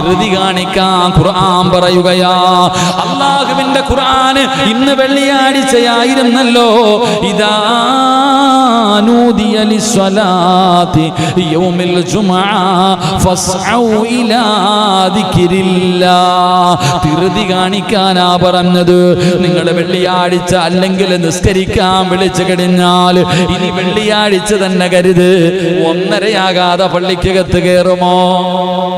ധൃതി കാണിക്കാൻ ഖുർആൻ പറയുകയാ അള്ളാഹുവിന്റെ ഖുർആൻ ഇന്ന് വെള്ളിയാഴ്ചയായിരുന്നല്ലോ ഇതാ نودي للصلاة يوم الجمعة فاسعوا إلى ذكر الله ധൃതി കാണിക്കാനാ പറഞ്ഞത് നിങ്ങൾ വെള്ളിയാഴ്ച അല്ലെങ്കിൽ നിസ്കരിക്കാൻ വിളിച്ചു കഴിഞ്ഞാൽ ഇനി വെള്ളിയാഴ്ച തന്നെ കരുത് ഒന്നരയാകാതെ പള്ളിക്കകത്ത് കയറുമോ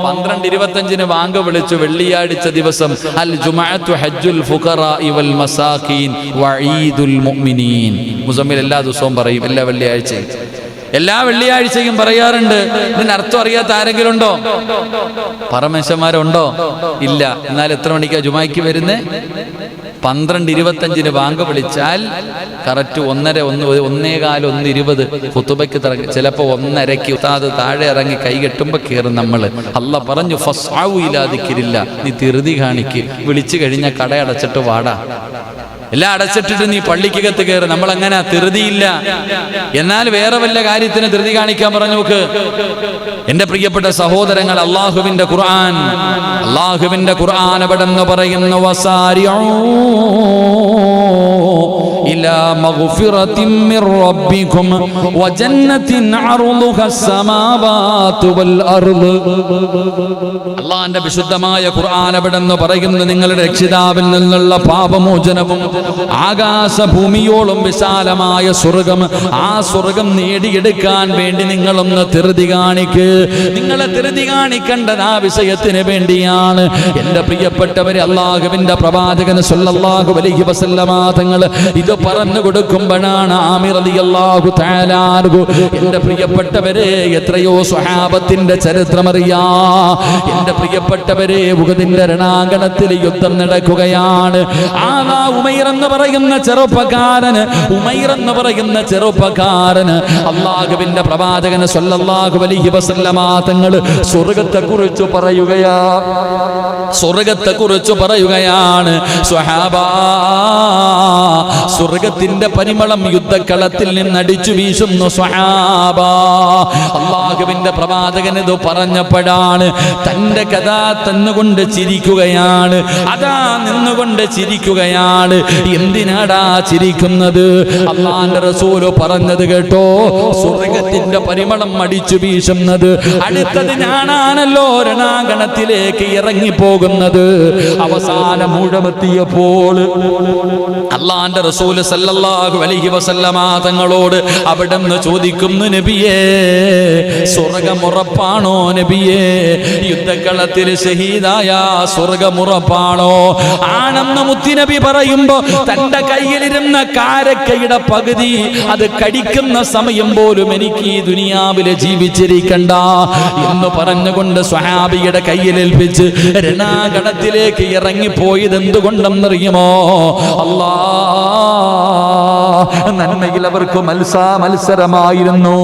പന്ത്രണ്ട് ഇരുപത്തഞ്ചിന് വാങ്ക വിളിച്ചു വെള്ളിയാഴ്ച ദിവസം അൽ ജുമാഅത്തു ഹജ്ജുൽ ഫുഖറാ വൽ മസാഖീൻ വഈദുൽ മുഅ്മിനീൻ. മുസമ്മിൽ എല്ലാ ദിവസവും പറയും എല്ലാ വെള്ളിയാഴ്ചയും. എല്ലാ വെള്ളിയാഴ്ചയും പറയാറുണ്ട് ഇതിന് അർത്ഥം അറിയാത്ത ആരെങ്കിലും ഉണ്ടോ പറമേശന്മാരുണ്ടോ ഇല്ല. എന്നാൽ എത്ര മണിക്കാ ജുമായ്ക്ക് വരുന്നേ? പന്ത്രണ്ട് ഇരുപത്തഞ്ചിന് ബാങ്ക് വിളിച്ചാൽ കറക്റ്റ് ഒന്നര ഒന്ന് ഒന്നേകാൽ ഒന്ന് ഇരുപത് കുത്തുബയ്ക്ക് തിറങ്ങി ചിലപ്പോൾ ഒന്നരയ്ക്ക് ഉത്താത് താഴെ ഇറങ്ങി കൈ കെട്ടുമ്പോൾ കയറും നമ്മൾ അല്ല പറഞ്ഞു ഫസ്സാവൂ ഇല്ലാതിക്കില്ല നീ തിരുതി കാണിക്ക്. വിളിച്ചു കഴിഞ്ഞാൽ കടയടച്ചിട്ട് വാടാ. എല്ലാം അടച്ചിട്ടിട്ട് നീ പള്ളിക്കകത്ത് കയറി. നമ്മൾ അങ്ങനെ ധൃതിയില്ല. എന്നാൽ വേറെ വല്ല കാര്യത്തിന് ധൃതി കാണിക്കാൻ പറഞ്ഞു നോക്ക്. എന്റെ പ്രിയപ്പെട്ട സഹോദരങ്ങൾ അള്ളാഹുവിന്റെ ഖുർആൻ അള്ളാഹുവിന്റെ ഖുർആൻ എവിടെ നിന്ന് പറയുന്നു إلى مغفرة من ربكم وجنة عرضها السماوات والأرض അള്ളാന്റെ വിശുദ്ധമായ ഖുർആൻ അവിടെ നിന്ന് പറയുന്നു നിങ്ങളുടെ രക്ഷിതാവിൽ നിന്നുള്ള പാപമോചനവും ആകാശഭൂമിയോളം വിശാലമായ സ്വർഗം ആ സ്വർഗം നേടിയെടുക്കാൻ വേണ്ടി നിങ്ങളൊന്ന് ധൃതി കാണിക്ക് നിങ്ങളെ ധൃതി കാണിക്കേണ്ടത് ആ വിഷയത്തിന് വേണ്ടിയാണ് എൻ്റെ പ്രിയപ്പെട്ടവരെ അള്ളാഹുവിൻ്റെ പ്രവാചകന് സല്ലല്ലാഹു അലൈഹി വസല്ലമ തങ്ങൾ ഇത് പറഞ്ഞു കൊടുക്കുമ്പോഴാണ് ആമിർ റളിയല്ലാഹു തആല അൻഹു എന്റെ പ്രിയപ്പെട്ടവരെ എത്രയോ സ്വഹാബത്തിന്റെ ചരിത്രമറിയാ. എന്റെ പ്രിയപ്പെട്ടവരെ ഉഹദിന്റെ രണാങ്കണത്തിൽ യുദ്ധം നടക്കുകയാണ്. ആ ഉമൈർ എന്ന് പറയുന്ന ചെറുപ്പക്കാരന് ഉമൈർ എന്ന് പറയുന്ന ചെറുപ്പക്കാരന് അള്ളാഹുവിന്റെ പ്രവാചകന് സല്ലല്ലാഹു അലൈഹി വസല്ലമ തങ്ങൾ സ്വർഗത്തെ കുറിച്ച് പറയുകയാ. സ്വർഗത്തെ കുറിച്ച് പറയുകയാണ്. സ്വഹാബാ സ്വർഗത്തിന്റെ പരിമളം യുദ്ധക്കളത്തിൽ നിന്ന് അടിച്ചു വീശുന്നു സ്വഹാബ. അള്ളാഹുവിന്റെ പ്രവാചകൻ ഇത് പറഞ്ഞപ്പോഴാണ് തന്റെ കഥ തന്നുകൊണ്ട് ചിരിക്കുകയാണ്. അതാ നിന്നുകൊണ്ട് ചിരിക്കുകയാണ്. എന്തിനാടാ ചിരിക്കുന്നത്? അള്ളാന്റെ റസൂൽ പറഞ്ഞത് കേട്ടോ സ്വർഗത്തിന്റെ പരിമളം അടിച്ചു വീശുന്നത് അടുത്തത് ഞാനാണല്ലോ രണാങ്കണത്തിലേക്ക് ഇറങ്ങിപ്പോകുന്നത്. അവസാനം മുഴമെത്തിയപ്പോൾ അള്ളാന്റെ സല്ലല്ലാഹു അലൈഹി വസല്ലമ തങ്ങളോട് അവിടെ നിന്ന് ചോദിക്കുന്നു നബിയേ സ്വർഗമുറപ്പാണോ നബിയേ? യുദ്ധക്കളത്തിൽ ഷഹീദായ സ്വർഗമുറപ്പാണോ? ആണെന്ന് മുത്തിനബി പറയുമ്പോ തന്റെ കയ്യിലിരുന്ന കാരക്കയുടെ പകുതി അത് കടിക്കുന്ന സമയം പോലും എനിക്ക് ഈ ദുനിയാവിൽ ജീവിച്ചിരിക്കണ്ട എന്ന് പറഞ്ഞുകൊണ്ട് സ്വഹാബിയുടെ കയ്യിലേൽപ്പിച്ച് രണാകണത്തിലേക്ക് ഇറങ്ങിപ്പോയത് എന്തുകൊണ്ടെന്നറിയുമോ അല്ലാ 啊。നന്മയിൽ അവർക്ക് മത്സാ മത്സരമായിരുന്നു.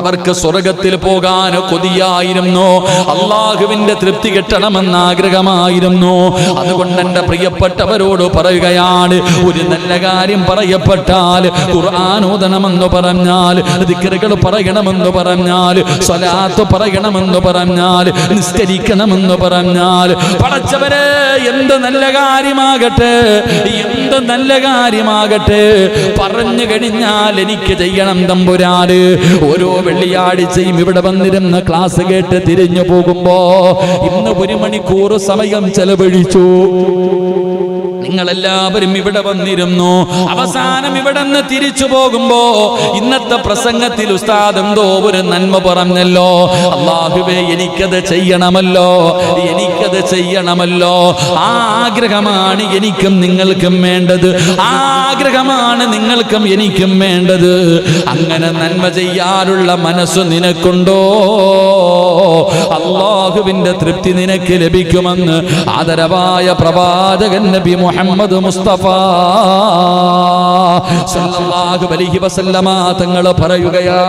അവർക്ക് സ്വർഗത്തിൽ പോകാൻ കൊതിയായിരുന്നു. അള്ളാഹുവിന്റെ തൃപ്തി കിട്ടണമെന്ന് ആഗ്രഹമായിരുന്നു. അതുകൊണ്ട് എന്റെ പ്രിയപ്പെട്ടവരോട് പറയുകയാണ് ഒരു നല്ല കാര്യം പറയപ്പെട്ടാൽ ഖുർആാനോദനമെന്ന് പറഞ്ഞാൽ ദിക്കറുകൾ പറയണമെന്ന് പറഞ്ഞാൽ സ്വലാത്ത് പറയണമെന്ന് പറഞ്ഞാൽ നിസ്കരിക്കണമെന്ന് പറഞ്ഞാൽ പടച്ചവരെ എന്ത് നല്ല കാര്യമാകട്ടെ എന്ത് നല്ല കാര്യമാകട്ടെ പറഞ്ഞു കഴിഞ്ഞാൽ എനിക്ക് ചെയ്യണം തമ്പുരാന്. ഓരോ വെള്ളിയാഴ്ചയും ഇവിടെ വന്നിരുന്ന ക്ലാസ് കേട്ട് തിരിഞ്ഞു പോകുമ്പോ ഇന്ന് ഒരു മണിക്കൂർ സമയം ചെലവഴിച്ചു. നിങ്ങളെല്ലാവരും ഇവിടെ വന്നിരുന്നു. അവസാനം ഇവിടെ നിന്ന് തിരിച്ചു പോകുമ്പോ ഇന്നത്തെ പ്രസംഗത്തിൽ ഉസ്താദ് എന്തോ ഒരു നന്മ പറഞ്ഞല്ലോ. അള്ളാഹുവേ എനിക്കത് ചെയ്യണമല്ലോ. എനിക്കത് ചെയ്യണമല്ലോ. ആഗ്രഹമാണ് എനിക്കും നിങ്ങൾക്കും വേണ്ടത്. ആഗ്രഹമാണ് നിങ്ങൾക്കും എനിക്കും വേണ്ടത്. അങ്ങനെ നന്മ ചെയ്യാനുള്ള മനസ്സ് നിനക്കുണ്ടോ? അള്ളാഹുവിന്റെ തൃപ്തി നിനക്ക് ലഭിക്കുമെന്ന് ആദരവായ പ്രവാചകൻ നബി മുഹമ്മദ് മുസ്തഫ സല്ലല്ലാഹു അലൈഹി വസല്ലമ തങ്ങൾ പറയുകയാ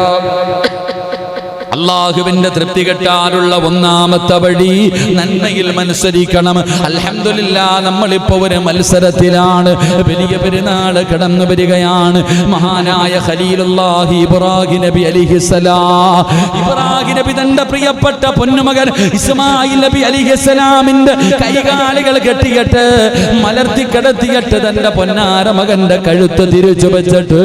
അള്ളാഹുവിന്റെ തൃപ്തി കെട്ടാനുള്ള ഒന്നാമത്തെ വഴി നന്മയിൽ മത്സരിക്കണം അലഹമില്ല നമ്മളിപ്പോ ഒരു മത്സരത്തിലാണ്. വലിയ പെരുന്നാൾ കടന്നു വരികയാണ്. മഹാനായ ഖലീലുല്ലാഹി ഇബ്രാഹിം നബി അലിഹിസലാ ഇബ്രാഹിം നബി തന്റെ പ്രിയപ്പെട്ട പൊന്നുമകൻ ഇസ്മായിൽ നബി അലിഹിസലാമിന്റെ കൈകാലുകൾ കെട്ടിയിട്ട് മലർത്തി കിടത്തിയിട്ട് തന്റെ പൊന്നാര മകന്റെ കഴുത്ത് തിരിച്ചു വെച്ചിട്ട്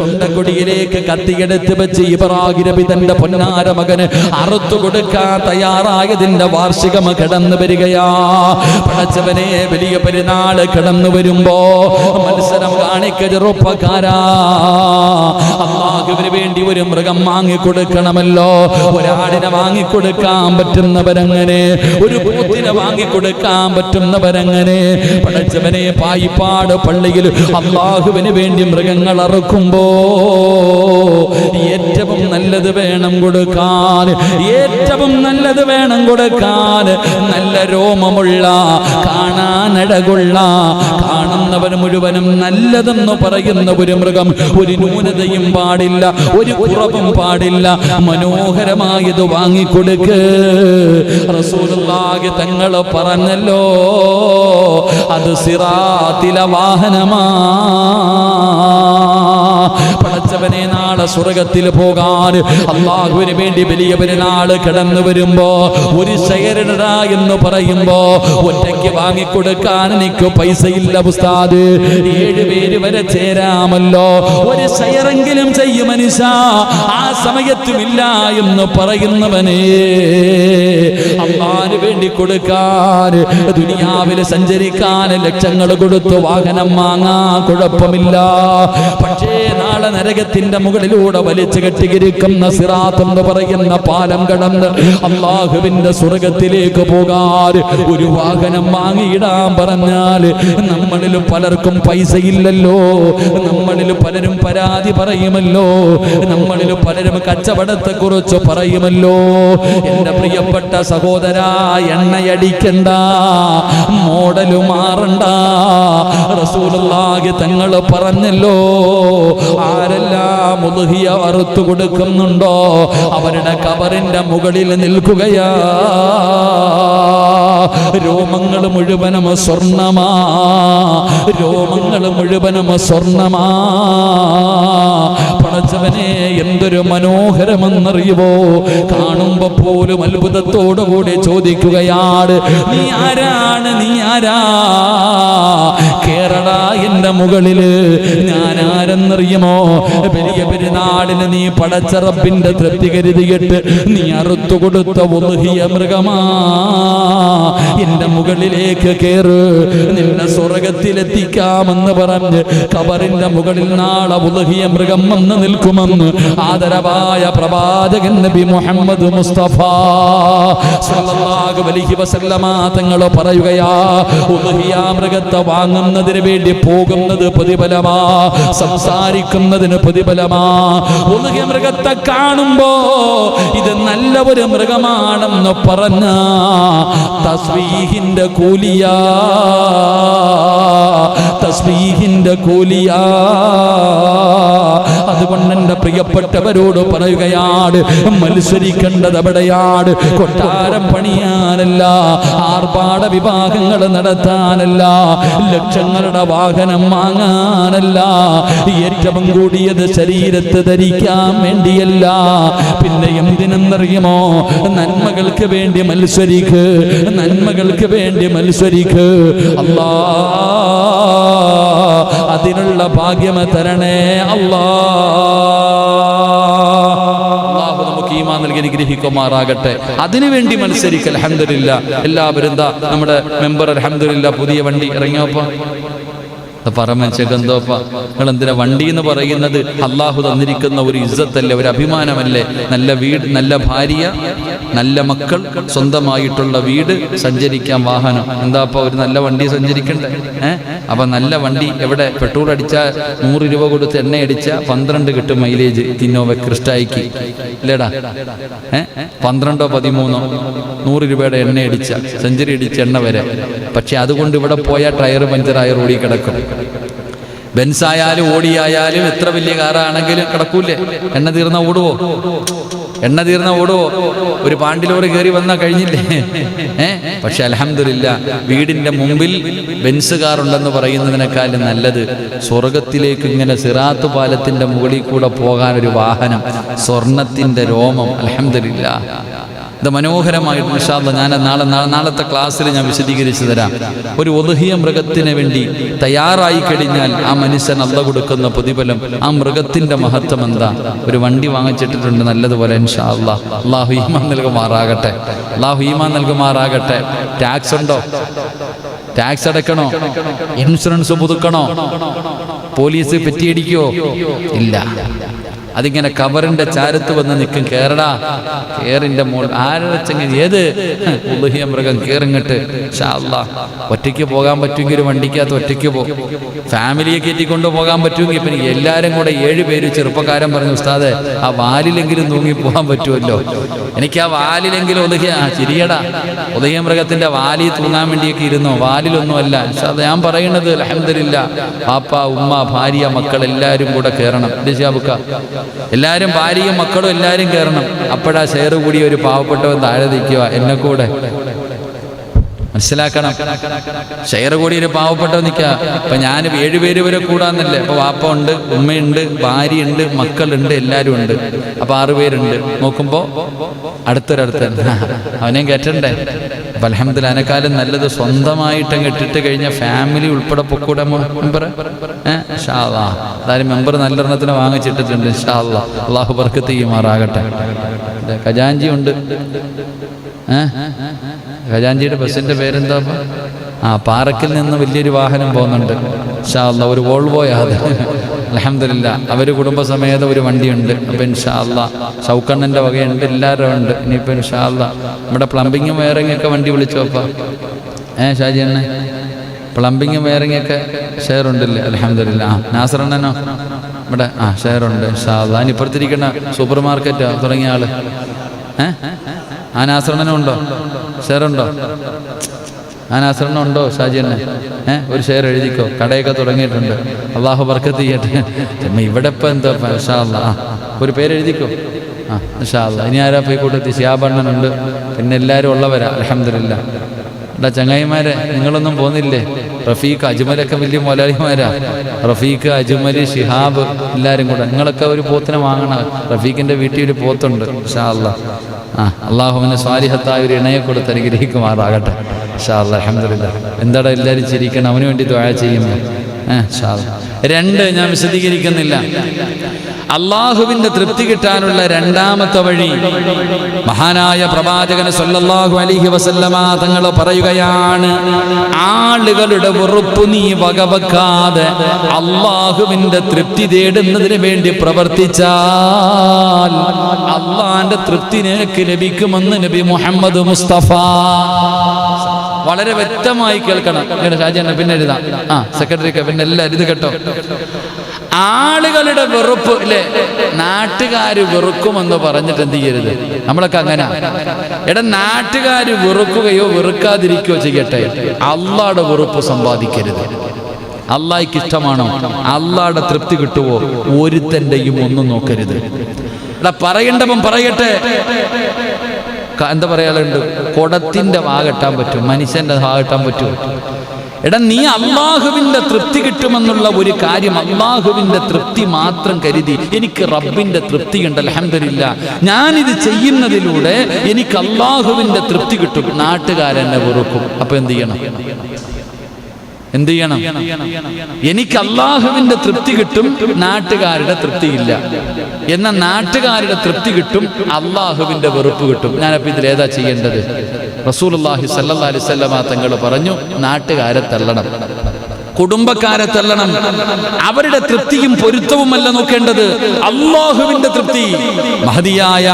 തൊണ്ടക്കൊടിയിലേക്ക് കത്തിയെടുത്ത് വെച്ച് ഇബ്രാഹിം നബി തന്റെ പൊന്നാര മകന് അറുത്തു കൊടുക്കാൻ തയ്യാറായതിന്റെ വാർഷികം കടന്നു വരികയാ. പടച്ചവനെ വലിയ പെരുന്നാൾ കടന്നു വരുമ്പോ മത്സരം കാണിക്ക ചെറുപ്പക്കാരാ വേണ്ടി ഒരു മൃഗം വാങ്ങിക്കൊടുക്കണമല്ലോ ഒരാടിനെ വാങ്ങിക്കൊടുക്കാൻ പറ്റുന്നവരങ്ങനെ ഒരു പൂത്തിനെ വാങ്ങിക്കൊടുക്കാൻ പറ്റുന്നവരങ്ങനെ. പടച്ചവനെ പായിപ്പാട് പള്ളിയിൽ അള്ളാഹുവിന് വേണ്ടി മൃഗങ്ങൾ അറുക്കുമ്പോ ഏറ്റവും നല്ലത് വേണം കൊടുക്കാൻ. ഏറ്റവും നല്ലത് വേണം കൊടുക്കാൻ. നല്ല രോമമുള്ള കാണാനടകുള്ള കാണുന്നവൻ മുഴുവനും നല്ലതെന്ന് പറയുന്ന ഒരു മൃഗം ഒരു ന്യൂനതയും പാടില്ല ഒരു കുറവും പാടില്ല. മനോഹരമായത് വാങ്ങിക്കൊടുക്ക്. റസൂലുള്ളാഹി തങ്ങൾ പറഞ്ഞല്ലോ അത് സിറാത്തിലെ വാഹനമാ. പടച്ചവനെ നാളെ സ്വർഗത്തിൽ പോകാൻ അള്ളാഹുവിന് വേണ്ടി വലിയ പെരുന്നാൾ കിടന്നു വരുമ്പോ ഒരു ശൈരനടാ എന്ന് പറയുമ്പോ ഒറ്റയ്ക്ക് വാങ്ങിക്കൊടുക്കാൻ എനിക്ക് പൈസയില്ല ഉസ്താദ്. ഏഴ് പേര് വരെ ചേരാമല്ലോ. ഒരു ശയറെങ്കിലും ചെയ്യും മനുഷ്യ. ആ സമയത്തുമില്ല എന്ന് പറയുന്നവനെ. അള്ളാന് വേണ്ടി കൊടുക്കാൻ ദുനിയാവിൽ സഞ്ചരിക്കാൻ ലക്ഷങ്ങൾ കൊടുത്തു വാഹനം വാങ്ങാ കുഴപ്പമില്ല. പക്ഷേ നാളെ നരകത്തിന്റെ മുകളിലൂടെ വലിച്ചു കെട്ടിയിരിക്കുന്ന സിറാത്ത് എന്ന് പറയുന്ന പാലം കടന്ന് അള്ളാഹുവിന്റെ സ്വർഗത്തിലേക്ക് പോകാൻ ഒരു വാഹനം വാങ്ങിയിടാൻ പറഞ്ഞാൽ നമ്മളിൽ പലർക്കും പൈസ ഇല്ലല്ലോ നമ്മളിൽ പലരും പരാതി പറയുമല്ലോ. നമ്മളിൽ പലരും കച്ചവടത്തെ കുറിച്ച് പറയുമല്ലോ. എന്റെ പ്രിയപ്പെട്ട സഹോദര എണ്ണയടിക്കണ്ട മോഡൽ മാറണ്ട. റസൂലുള്ളാഹി തങ്ങൾ പറഞ്ഞല്ലോ ആരെല്ലാം ഉളുഹിയ വറുത്തു കൊടുക്കുന്നുണ്ടോ? അവരുടെ കബറിന്റെ മുകളിൽ നിൽക്കുകയാ. രോമങ്ങൾ മുഴുവനും സ്വർണമാ. രോമങ്ങൾ മുഴുവനും സ്വർണമാ. പടച്ചവനെ എന്തൊരു മനോഹരമെന്നറിയുവോ? കാണുമ്പോ പോലും അത്ഭുതത്തോടുകൂടി ചോദിക്കുകയാണ് നീ ആരാണ്? നീ ആരാ? കേരള എന്റെ മുകളിൽ ഞാൻ ആരെന്നറിയുമോ വലിയ പെരുന്നാളിന് നീ പടച്ചറപ്പിന്റെ തൃപ്തി കരുതിയിട്ട് നീ അറുത്തു കൊടുത്ത ഒതുഹിയ മൃഗമാ. എന്റെ മുകളിലേക്ക് കേറ്. നിന്നെ സ്വർഗത്തിലെത്തിക്കാമെന്ന് പറഞ്ഞ് കബറിന്റെ മുകളിൽ നാളെ ഉലഹിയ മൃഗം വന്ന് നിൽക്കുമെന്ന് ആദരവായ പ്രവാചകൻ നബി മുഹമ്മദ് മുസ്തഫ അലൈഹി വസല്ലമ തങ്ങൾ പറയുകയാ ഉലഹിയ മൃഗത്തെ വാങ്ങുന്നതിന് വേണ്ടി പോകുന്നത് പ്രതിഫലമാ സംസാരിക്കുന്നതിന് പ്രതിഫലമാ. ഉലഹിയ മൃഗത്തെ കാണുമ്പോ ഇത് നല്ല ഒരു മൃഗമാണെന്ന് പറഞ്ഞ തസ്ബീഹിന്റെ കൂലിയ തസ്ബീഹിന്റെ കൂലിയ. അതുകൊണ്ട് എന്റെ പ്രിയപ്പെട്ടവരോട് പറയുകയാണ് മത്സരിക്കേണ്ടത് എവിടെയാണ്? കൊട്ടാരം പണിയാനല്ല ആർഭാട വിഭാഗങ്ങൾ നടത്താനല്ല ലക്ഷങ്ങളുടെ വാഹനം വാങ്ങാനല്ല ഏറ്റവും കൂടിയത് ശരീരത്ത് ധരിക്കാൻ വേണ്ടിയല്ല. പിന്നെ എന്തിനെന്നറിയുമോ? നന്മകൾക്ക് വേണ്ടി മത്സരിക്ക് നന്മകൾക്ക് വേണ്ടി മത്സരിക്ക്. അല്ലാ അതിനുള്ള ഭാഗ്യമ തരണേ. അല്ലാ. ഈമാൻ നൽകി അതിനുവേണ്ടി മത്സരിക്കൽ അലഹമില്ല എല്ലാവരും എന്താ നമ്മുടെ മെമ്പർ അലഹമില്ല പുതിയ വണ്ടി ഇറങ്ങിയപ്പോ പറമച്ചെന്തോപ്പ നിങ്ങൾ എന്തിനാ വണ്ടി എന്ന് പറയുന്നത്? അള്ളാഹു തന്നിരിക്കുന്ന ഒരു ഇജ്ജത്തല്ലേ ഒരു അഭിമാനമല്ലേ? നല്ല വീട് നല്ല ഭാര്യ നല്ല മക്കൾ സ്വന്തമായിട്ടുള്ള വീട് സഞ്ചരിക്കാൻ വാഹനം. എന്താപ്പ ഒരു നല്ല വണ്ടി സഞ്ചരിക്കണ്ടേ? ഏഹ് അപ്പൊ നല്ല വണ്ടി എവിടെ? പെട്രോൾ അടിച്ചാൽ നൂറ് രൂപ കൊടുത്ത് എണ്ണ അടിച്ചാൽ പന്ത്രണ്ട് കിട്ടും മൈലേജ് ഇന്നോവ ക്രിസ്റ്റായിക്ക്. ഇല്ലേടാ? ഏഹ് പന്ത്രണ്ടോ പതിമൂന്നോ? നൂറ് രൂപയുടെ എണ്ണ അടിച്ച സെഞ്ചുറി അടിച്ച എണ്ണ വരെ. പക്ഷെ അതുകൊണ്ട് ഇവിടെ പോയാൽ ടയർ പഞ്ചറായ റോഡിൽ കിടക്കും. ബെൻസ് ആയാലും ഓടിയായാലും എത്ര വലിയ കാറാണെങ്കിലും കിടക്കൂലേ എണ്ണ തീർന്ന ഓടുവോ? എണ്ണ തീർന്ന ഓടുവോ? ഒരു പാണ്ടിലോറി കയറി വന്നാൽ കഴിഞ്ഞില്ലേ? ഏ? പക്ഷെ അലഹമില്ല വീടിന്റെ മുമ്പിൽ ബെൻസ് കാറുണ്ടെന്ന് പറയുന്നതിനേക്കാളും നല്ലത് സ്വർഗത്തിലേക്ക് ഇങ്ങനെ സിറാത്ത് പാലത്തിന്റെ മുകളിൽ കൂടെ പോകാൻ ഒരു വാഹനം സ്വർണത്തിന്റെ രോമം. അലഹമില്ല ഇത് മനോഹരമായിട്ട് നിഷാദ ഞാൻ നാളെ നാളത്തെ ക്ലാസ്സിൽ ഞാൻ വിശദീകരിച്ചു തരാം. ഒരു ഒതുഹിയ മൃഗത്തിന് വേണ്ടി തയ്യാറായി കഴിഞ്ഞാൽ ആ മനുഷ്യൻ അല്ല കൊടുക്കുന്ന പ്രതിഫലം ആ മൃഗത്തിന്റെ മഹത്വം എന്താ? ഒരു വണ്ടി വാങ്ങിച്ചിട്ടിട്ടുണ്ട് നല്ലതുപോലെ ഇൻഷാ അല്ലാ അള്ളാഹു ഈമാൻ നൽകുമാറാകട്ടെ. അള്ളാഹു ഈമാൻ നൽകുമാറാകട്ടെ. ടാക്സ് ഉണ്ടോ? ടാക്സ് അടക്കണോ? ഇൻഷുറൻസ് പുതുക്കണോ? പോലീസ് പെറ്റിയടിക്കോ? ഇല്ല. അതിങ്ങനെ കബറിന്റെ ചാരത്ത് വന്ന് നിൽക്കും. കേറടാ. കേറിന്റെ മോൾ ആരച്ചെങ്കിൽ ഏത്? ഉളുഹിയ മൃഗം കേറിങ്ങട്ട്. ഒറ്റയ്ക്ക് പോകാൻ പറ്റുമെങ്കിൽ ഒരു വണ്ടിക്കകത്ത് ഒറ്റയ്ക്ക് പോകും ഫാമിലിയെ കയറ്റിക്കൊണ്ട് പോകാൻ പറ്റുമെങ്കിൽ എല്ലാരും എല്ലാവരും കൂടെ ഏഴ് പേര് ചെറുപ്പക്കാരൻ പറഞ്ഞു ഉസ്താദെ ആ വാലിലെങ്കിലും തൂങ്ങി പോകാൻ പറ്റുമല്ലോ. എനിക്ക് ആ വാലിലെങ്കിലും ഒതുകിയ ആ ചിരിയടാ. ഉദയ മൃഗത്തിന്റെ വാലി തൂങ്ങാൻ വേണ്ടിയൊക്കെ ഇരുന്നു? വാലിലൊന്നുമല്ല. ഞാൻ പറയുന്നത് അലഹമില്ല പാപ്പ ഉമ്മ ഭാര്യ മക്കൾ എല്ലാവരും കൂടെ കയറണം ഷാബുക്ക എല്ലാവരും ഭാര്യയും മക്കളും എല്ലാവരും കയറണം. അപ്പോഴാ ഷെയർ കൂടി ഒരു പാവപ്പെട്ടവൻ താഴെ നിൽക്കുക. എന്നെ കൂടെ. മനസ്സിലാക്കണം. ഷെയർ കൂടി ഒരു പാവപ്പെട്ടവൻ നിൽക്കുക. അപ്പൊ ഞാൻ ഏഴുപേര് വരെ കൂടാന്നല്ലേ. അപ്പൊ വാപ്പ ഉണ്ട് ഉമ്മയുണ്ട് ഭാര്യയുണ്ട് മക്കളുണ്ട് എല്ലാവരും ഉണ്ട്. അപ്പൊ ആറുപേരുണ്ട് നോക്കുമ്പോ അടുത്തൊരടുത്ത് അവനെയും കയറ്റണ്ടേ? അലഹമ്മദില്ല അതിനെക്കാളും നല്ലത് സ്വന്തമായിട്ട് ഇട്ടിട്ട് കഴിഞ്ഞ ഫാമിലി ഉൾപ്പെടെ പൊക്കൂടെ മെമ്പർ? ഷാദാ അതായത് മെമ്പർ നല്ലെണ്ണത്തിന് വാങ്ങിച്ചിട്ടിട്ടുണ്ട് ഷാദാ അള്ളാഹു ബർക്കത്ത് ചെയ്യുമാറാകട്ടെ. ഖജാൻജി ഉണ്ട്. ഏഹ് ഖജാഞ്ചിയുടെ ബസ്സിന്റെ പേരെന്താ ആ പാറക്കിൽ നിന്ന് വലിയൊരു വാഹനം പോകുന്നുണ്ട്. ഷാ ഒരു വോൾവോയാ അലഹമില്ല അവർ കുടുംബസമേതം ഒരു വണ്ടിയുണ്ട്. അപ്പം ഇൻഷാല്ല ഷൗക്കണ്ണന്റെ വകയുണ്ട് എല്ലാവരും ഉണ്ട് ഇനിയിപ്പോൾ ഇൻഷാല്ല നമ്മുടെ പ്ലംബിങ്ങും വയറിങ്ങൊക്കെ വണ്ടി വിളിച്ചോപ്പാ ഏ ഷാജി അണ്ണേ? പ്ലംബിങ്ങും വയറിങ്ങൊക്കെ ഷെയർ ഉണ്ടല്ലേ? അലഹമില്ല ആ നാസറണ്ണനോ ഇവിടെ ആ ഷെയർ ഉണ്ട് ഇൻഷാല്ല ഇനിപ്പുറത്തിരിക്കണ സൂപ്പർ മാർക്കറ്റോ തുടങ്ങിയ ആൾ. ഏ? ആ നാസറണ്ണനും ഉണ്ടോ? ഷെയർ ഉണ്ടോ? ആ നാസറണ്ണ ഉണ്ടോ ഷാജി തന്നെ ഏ ഒരു ഷെയർ എഴുതിക്കോ. കടയൊക്കെ തുടങ്ങിയിട്ടുണ്ട്. അള്ളാഹു ബർക്കത്ത് ചെയ്യട്ടെ. ഇവിടെ ഇപ്പം എന്താ ഷാ അല്ലാ ഒരു പേര് എഴുതിക്കോ. ആ ഷാ ഇനി ആരാ പോയി കൂട്ടത്തി? ഉണ്ട് പിന്നെ എല്ലാവരും ഉള്ളവരാ അലഹമില്ല എടാ ചങ്ങായിമാരെ നിങ്ങളൊന്നും പോന്നില്ലേ? റഫീഖ് അജ്മലൊക്കെ വലിയ മുതലാളിമാരാ റഫീഖ് അജ്മൽ ഷിഹാബ് എല്ലാവരും കൂടെ. നിങ്ങളൊക്കെ ഒരു പോത്തിനെ വാങ്ങണം റഫീഖിന്റെ വീട്ടിൽ ഒരു പോത്തുണ്ട് ഷാ അല്ലാ ആ സ്വാലിഹത്തായ ഒരു ഇണയെ കൊടുത്ത് അനുഗ്രഹിക്കുമാറാകട്ടെ. ഷാ അലഹമില്ല എന്താടാ എല്ലാവരും ചിരിക്കണം? അവന് വേണ്ടി ദ്വാഴ ചെയ്യുമ്പോൾ രണ്ട് ഞാൻ വിശദീകരിക്കുന്നില്ല. അള്ളാഹുവിന്റെ തൃപ്തി കിട്ടാനുള്ള രണ്ടാമത്തെ വഴി. മഹാനായ പ്രവാചകൻ സല്ലല്ലാഹു അലിഹി വസല്ലമ തങ്ങൾ പറയുകയാണ് ആളുകളുടെ വെറുപ്പ് നീ വകവെക്കാതെ അള്ളാഹുവിന്റെ തൃപ്തി തേടുന്നതിന് വേണ്ടി പ്രവർത്തിച്ചാൽ അള്ളാന്റെ തൃപ്തി നിനക്ക് ലഭിക്കുമെന്ന് നബി മുഹമ്മദ് മുസ്തഫ. വളരെ വ്യക്തമായി കേൾക്കണം. ഷാജി ഷാജാന പിന്നെ എഴുതാം. ആ സെക്രട്ടറിക്ക് പിന്നെ എല്ലാം ഇത് കേട്ടോ. ആളുകളുടെ വെറുപ്പ് അല്ലേ നാട്ടുകാര് വെറുക്കുമെന്ന് പറഞ്ഞിട്ട് എന്ത് ചെയ്യരുത്? നമ്മളൊക്കെ അങ്ങനെ. എടാ നാട്ടുകാര് വെറുക്കുകയോ വെറുക്കാതിരിക്കുകയോ ചെയ്യട്ടെ. അള്ളാടെ വെറുപ്പ് സമ്പാദിക്കരുത്. അള്ളാഹിക്ക് ഇഷ്ടമാണോ? അള്ളാടെ തൃപ്തി കിട്ടുവോ? ഒരുത്തന്റെയും ഒന്നും നോക്കരുത്. എടാ പറയേണ്ടവൻ പറയട്ടെ. എന്താ പറയാളുണ്ട് കുടത്തിന്റെ ഭാഗം കെട്ടാൻ പറ്റും. മനുഷ്യന്റെ ഭാഗം കെട്ടാൻ പറ്റും. എടാ നീ അള്ളാഹുവിന്റെ തൃപ്തി കിട്ടുമെന്നുള്ള ഒരു കാര്യം അള്ളാഹുവിന്റെ തൃപ്തി മാത്രം കരുതി എനിക്ക് റബ്ബിന്റെ തൃപ്തി ഉണ്ട് അലഹമില്ല ഞാനിത് ചെയ്യുന്നതിലൂടെ എനിക്ക് അള്ളാഹുവിന്റെ തൃപ്തി കിട്ടും. നാട്ടുകാരെന്നെ വെറുക്കും. അപ്പൊ എന്ത് ചെയ്യണം? എന്ത് ചെയ്യണം? എനിക്ക് അള്ളാഹുവിന്റെ തൃപ്തി കിട്ടും നാട്ടുകാരുടെ തൃപ്തിയില്ല എന്ന നാട്ടുകാരുടെ തൃപ്തി കിട്ടും അള്ളാഹുവിന്റെ വെറുപ്പ് കിട്ടും. ഞാനപ്പോൾ ഇതിലേതാ ചെയ്യേണ്ടത്? റസൂലുള്ളാഹി അള്ളാഹി സല്ലാ അലിസ്വല്ലാ തങ്ങൾ പറഞ്ഞു നാട്ടുകാരെ തള്ളണം കുടുംബക്കാരെ തള്ളണം അവരുടെ തൃപ്തിയും പൊരുത്തവുമല്ല നോക്കേണ്ടത്. അള്ളാഹുവിന്റെ തൃപ്തി. മഹതിയായ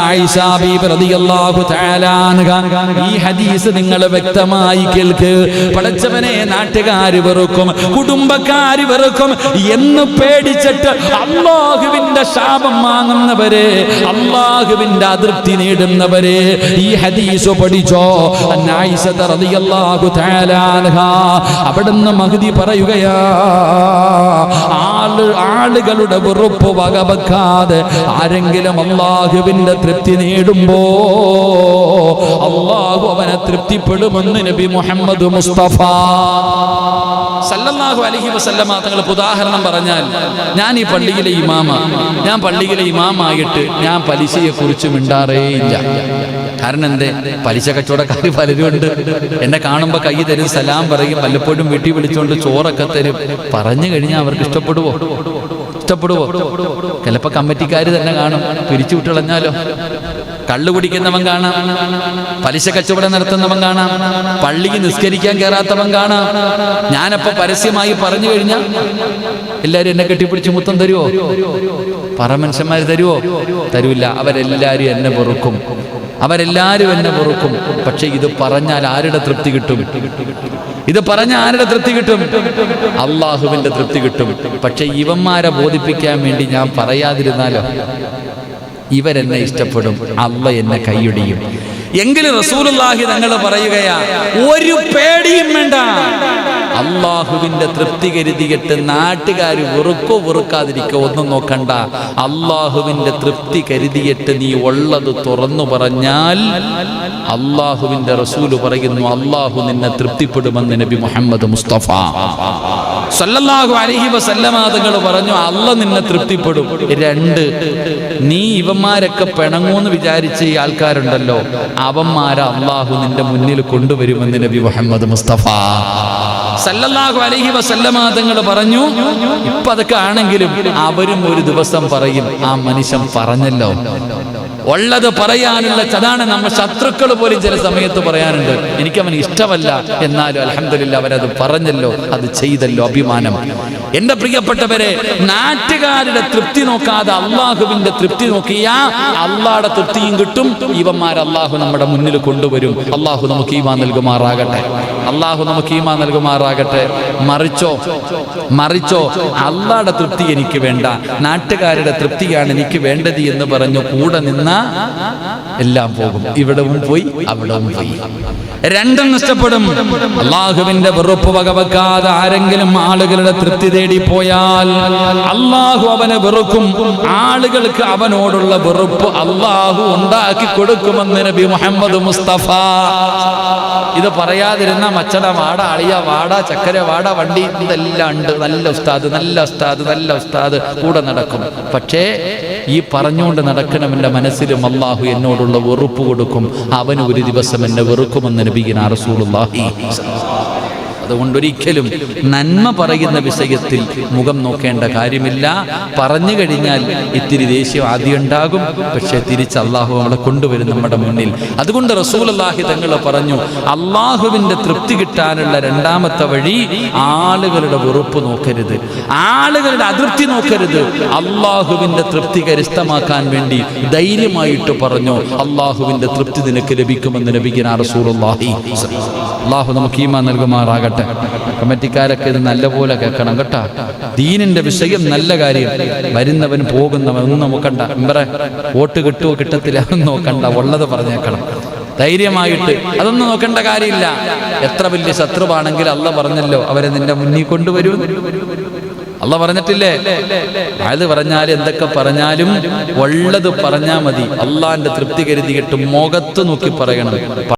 ഈ ഹദീസ് നിങ്ങൾ വ്യക്തമായി കേൾക്ക്. പടച്ചവനെ നാട്ടുകാര് വെറുക്കും കുടുംബക്കാര് വെറുക്കും എന്ന് പേടിച്ചിട്ട് അള്ളാഹുവിന്റെ ശാപം വാങ്ങുന്നവരെ അള്ളാഹുവിന്റെ അതൃപ്തി നേടുന്നവരെ ഈ ഹദീസ് പഠിച്ചോ? അവിടുന്ന് മഹതി പറയുക ആളുകളുടെ വെറുപ്പ് വകവെക്കാതെ ആരെങ്കിലും അള്ളാഹുവിന്റെ തൃപ്തി നേടുമ്പോ അള്ളാഹു അവനെ തൃപ്തിപ്പെടുമെന്ന് നബി മുഹമ്മദ് മുസ്തഫ. സല്ലല്ലാഹു അലഹി വസല്ലമ തങ്ങൾ ഉദാഹരണം പറഞ്ഞാൽ ഞാൻ ഈ പള്ളിയിലെ ഇമാമ. ഞാൻ പള്ളിയിലെ ഇമാമായിട്ട് ഞാൻ പലിശയെ കുറിച്ച് മിണ്ടാറേയില്ല കാരണം എന്തേ? പലിശ കച്ചവടക്കാർ പലരും ഉണ്ട് എന്നെ കാണുമ്പോൾ കൈ തരും സലാം പറയും പലപ്പോഴും വീട്ടിൽ വിളിച്ചുകൊണ്ട് ചോറൊക്കെ തരും. പറഞ്ഞു കഴിഞ്ഞാൽ അവർക്ക് ഇഷ്ടപ്പെടുവോ? ഇഷ്ടപ്പെടുവോ? ചിലപ്പോ കമ്മിറ്റിക്കാർ തന്നെ കാണും. പിരിച്ചു വിട്ടിളഞ്ഞാലോ? കള്ളു കുടിക്കുന്നവൻ കാണാം. പലിശ കച്ചവടം നടത്തുന്നവൻ കാണാം. പള്ളിക്ക് നിസ്കരിക്കാൻ കയറാത്തവൻ കാണാം. ഞാനപ്പോ പരസ്യമായി പറഞ്ഞു കഴിഞ്ഞാൽ എല്ലാരും എന്നെ കെട്ടിപ്പിടിച്ച് മുത്തം തരുവോ? പറ മനുഷ്യന്മാർ തരുവോ? തരൂല്ല അവരെല്ലാരും എന്നെ വെറുക്കും. അവരെല്ലാരും എന്നെ വെറുക്കും. പക്ഷെ ഇത് പറഞ്ഞാൽ ആരുടെ തൃപ്തി കിട്ടും? ഇത് പറഞ്ഞാൽ ആരുടെ തൃപ്തി കിട്ടും? അള്ളാഹുവിന്റെ തൃപ്തി കിട്ടും. പക്ഷെ ഇവന്മാരെ ബോധിപ്പിക്കാൻ വേണ്ടി ഞാൻ പറയാതിരുന്നാലോ? ഇവരെന്നെ ഇഷ്ടപ്പെടും. അള്ള എന്നെ കൈയൊടിയും. എങ്കിലും റസൂലുള്ളാഹി തങ്ങൾ പറയുകയാ ഒരു പേടിയും വേണ്ട. അള്ളാഹുവിന്റെ തൃപ്തി കരുതിയിട്ട് നാട്ടുകാർ വെറുക്കോ വെറുക്കാതിരിക്കോ ഒന്നും നോക്കണ്ട. അള്ളാഹുവിന്റെ തൃപ്തി കരുതിയിട്ട് നീ ഉള്ളത് തുറന്നു പറഞ്ഞാൽ അള്ളാഹുവിന്റെ റസൂൽ പറയുന്നു അള്ളാഹു നിന്നെ തൃപ്തിപ്പെടുമെന്ന് നബി മുഹമ്മദ് മുസ്തഫ. സല്ലല്ലാഹു അലൈഹി വസല്ലമ തങ്ങൾ പറഞ്ഞു അല്ല നിന്നെ തൃപ്തിപ്പെടും. രണ്ട് നീ ഇവന്മാരൊക്കെ പിണങ്ങൂന്ന് വിചാരിച്ച ഈ ആൾക്കാരുണ്ടല്ലോ അവന്മാരെ അള്ളാഹു നിന്റെ മുന്നിൽ കൊണ്ടുവരുമെന്ന് നബി മുഹമ്മദ് മുസ്തഫ. സല്ലല്ലാഹു അലൈഹി വസല്ലമ തങ്ങൾ പറഞ്ഞു ഇപ്പൊ അതൊക്കെ ആണെങ്കിലും അവരും ഒരു ദിവസം പറയും ആ മനുഷ്യൻ പറഞ്ഞല്ലോ. ഉള്ളത് പറയാനുള്ള അതാണ് നമ്മൾ ശത്രുക്കൾ പോലും ചില സമയത്ത് പറയാനുണ്ട്. എനിക്ക് അവൻ ഇഷ്ടമല്ല എന്നാലും അലഹമില്ല അവരത് പറഞ്ഞല്ലോ അത് ചെയ്തല്ലോ അഭിമാനം. എന്റെ പ്രിയപ്പെട്ടവരെ നാട്ടുകാരുടെ തൃപ്തി നോക്കാതെ അള്ളാഹുവിന്റെ തൃപ്തി നോക്കിയാ അള്ളാടെ തൃപ്തിയും കിട്ടും. ഇവന്മാർ അള്ളാഹു നമ്മുടെ മുന്നിൽ കൊണ്ടുവരും. അള്ളാഹു നമുക്ക് ഈമാ നൽകുമാറാകട്ടെ. അള്ളാഹു നമുക്ക് ഈമാ നൽകുമാറാകട്ടെ. മറിച്ചോ? മറിച്ചോ? അള്ളാടെ തൃപ്തി എനിക്ക് വേണ്ട. നാട്ടുകാരുടെ തൃപ്തിയാണ് എനിക്ക് വേണ്ടത് എന്ന് പറഞ്ഞു കൂടെ നിന്ന എല്ലാം പോകും. ഇവിടവും പോയി അവിടവും പോയി. രണ്ടും നഷ്ടപ്പെടും. അള്ളാഹുവിന്റെ വെറുപ്പ് വകവെക്കാതെ ആരെങ്കിലും ആളുകളുടെ തൃപ്തി തേടി പോയാൽ അള്ളാഹു അവനെ വെറുക്കും. ആളുകൾക്ക് അവനോടുള്ള വെറുപ്പ് അള്ളാഹു ഉണ്ടാക്കി കൊടുക്കുമെന്ന് നബി മുഹമ്മദ് മുസ്തഫ. ഇത് പറയാതിരുന്ന മച്ചട വാട അളിയ വാട ചക്കര വാട വണ്ടി ഇതെല്ലാം ഉണ്ട്. നല്ല ഉസ്താദ് നല്ല ഉസ്താദ് നല്ല ഉസ്താദ്. കൂടെ നടക്കും. പക്ഷേ ഈ പറഞ്ഞുകൊണ്ട് നടക്കണവന്റെ മനസ്സിലും അള്ളാഹു എന്നോടുള്ള വെറുപ്പ് കൊടുക്കും. അവന് ഒരു ദിവസം എന്നെ വെറുക്കുമെന്ന് നബിഗിന റസൂലുള്ളാഹി അതുകൊണ്ട് ഒരിക്കലും നന്മ പറയുന്ന വിഷയത്തിൽ മുഖം നോക്കേണ്ട കാര്യമില്ല. പറഞ്ഞു കഴിഞ്ഞാൽ ഇത്തിരി ദേഷ്യം ആദ്യം ഉണ്ടാകും. പക്ഷെ തിരിച്ച് അള്ളാഹു നമ്മളെ കൊണ്ടുവരും നമ്മുടെ മുന്നിൽ. അതുകൊണ്ട് റസൂൽ അള്ളാഹി തങ്ങൾ പറഞ്ഞു അള്ളാഹുവിന്റെ തൃപ്തി കിട്ടാനുള്ള രണ്ടാമത്തെ വഴി ആളുകളുടെ വെറുപ്പ് നോക്കരുത്. ആളുകളുടെ അതൃപ്തി നോക്കരുത്. അള്ളാഹുവിന്റെ തൃപ്തി കരസ്ഥമാക്കാൻ വേണ്ടി ധൈര്യമായിട്ട് പറഞ്ഞു അള്ളാഹുവിന്റെ തൃപ്തി നിനക്ക് ലഭിക്കുമെന്ന് ലഭിക്കുന്ന റസൂൽ അള്ളാഹി അള്ളാഹു നമുക്ക് ഈമാ നൽകുമാറാകട്ടെ. കമ്മിറ്റിക്കാരൊക്കെ ഇത് നല്ലപോലെ കേൾക്കണം കേട്ടാ. ദീനിന്റെ വിഷയം നല്ല കാര്യം. വരുന്നവൻ പോകുന്നവൻ ഒന്നും നോക്കണ്ട. എമ്പറെ വോട്ട് കിട്ടുമോ കിട്ടത്തില്ല ഒന്നും നോക്കണ്ട. ഉള്ളത് പറഞ്ഞേക്കണം. ധൈര്യമായിട്ട് അതൊന്നും നോക്കേണ്ട കാര്യമില്ല. എത്ര വലിയ ശത്രുവാണെങ്കിൽ അല്ല പറഞ്ഞല്ലോ അവരെ നിന്റെ മുന്നിൽ കൊണ്ടുവരൂ. അല്ല പറഞ്ഞിട്ടില്ലേ? അത് പറഞ്ഞാൽ എന്തൊക്കെ പറഞ്ഞാലും ഉള്ളത് പറഞ്ഞാൽ മതി. അള്ളാന്റെ തൃപ്തി കരുതിയിട്ട് മുഖത്ത് നോക്കി പറയണം.